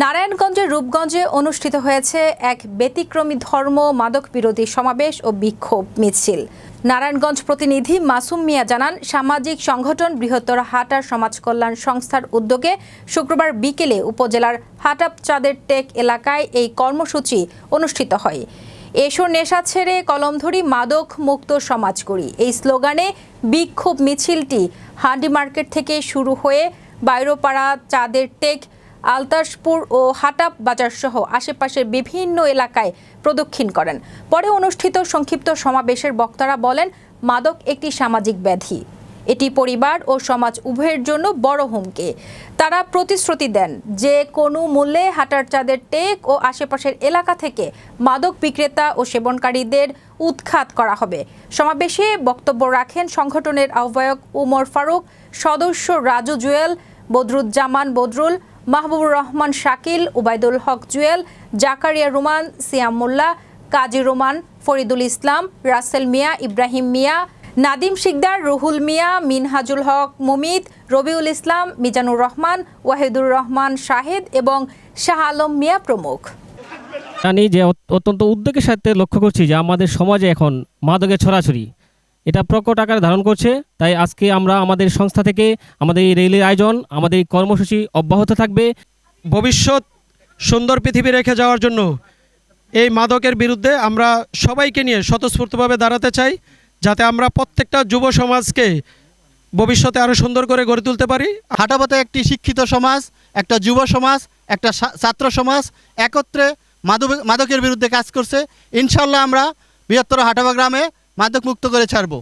নারায়ণগঞ্জের রূপগঞ্জে অনুষ্ঠিত হয়েছে এক ব্যতিক্রমী ধর্ম মাদক বিরোধী সমাবেশ ও বিক্ষোভ মিছিল। নারায়ণগঞ্জ প্রতিনিধি মাসুম মিয়া জানান, সামাজিক সংগঠন বৃহত্তর হাটার সমাজ কল্যাণ সংস্থার উদ্যোগে শুক্রবার বিকেলে উপজেলার হাটাপ চাঁদের টেক এলাকায় এই কর্মসূচি অনুষ্ঠিত হয়। এসো নেশা ছেড়ে কলমধরি মাদক মুক্ত সমাজ করি এই স্লোগানে বিক্ষোভ মিছিলটি হান্ডি মার্কেট থেকে শুরু হয়ে বাইরোপাড়া চাঁদের টেক আলতাসপুর ও হাটাপ বাজার সহ আশেপাশের বিভিন্ন এলাকায় প্রদক্ষিণ করেন। পরে অনুষ্ঠিত সংক্ষিপ্ত সমাবেশের বক্তারা বলেন, মাদক একটি সামাজিক ব্যাধি। এটি পরিবার ও সমাজ উভয়ের জন্য বড় হুমকি। তারা প্রতিশ্রুতি দেন, যে কোনো মূল্যে হাটার চাঁদের টেক ও আশেপাশের এলাকা থেকে মাদক বিক্রেতা ও সেবনকারীদের উৎখাত করা হবে। সমাবেশে বক্তব্য রাখেন সংগঠনের আহ্বায়ক উমর ফারুক, সদস্য রাজু জুয়েল, বদরুজ্জামান বদরুল মাহবুবুর রহমান শাকিল উবাইদুল হক জুয়েল, জাকারিয়া রুমান, সিয়াম মোল্লা, কাজী রোমান, ফরিদুল ইসলাম, রাসেল মিয়া, ইব্রাহিম মিয়া, নাদিম শিকদার, রুহুল মিয়া, মিনহাজুল হক মুমিত, রবিউল ইসলাম, মিজানুর রহমান, ওয়াহিদুর রহমান শাহেদ এবং শাহ আলম মিয়া প্রমুখ। জানি যে অত্যন্ত উদ্যোগের সাথে লক্ষ্য করছি যে আমাদের সমাজে এখন মাদকের ছড়াছড়ি। এটা প্রকট আকার ধারণ করছে। তাই আজকে আমরা আমাদের সংস্থা থেকে আমাদের এই রেলের আয়োজন আমাদের এই কর্মসূচি অব্যাহত থাকবে। ভবিষ্যৎ সুন্দর পৃথিবী রেখে যাওয়ার জন্য এই মাদকের বিরুদ্ধে আমরা সবাইকে নিয়ে স্বতঃস্ফূর্তভাবে দাঁড়াতে চাই যাতে আমরা প্রত্যেকটা যুব সমাজকে ভবিষ্যতে আরও সুন্দর করে গড়ে তুলতে পারি। হাটাপথে একটি শিক্ষিত সমাজ একটা যুব সমাজ একটা ছাত্র সমাজ একত্রে মাদক মাদকের বিরুদ্ধে কাজ করছে। ইনশাল্লাহ আমরা বৃহত্তর হাটাবা গ্রামে মাদক মুক্ত করে ছাড়বো।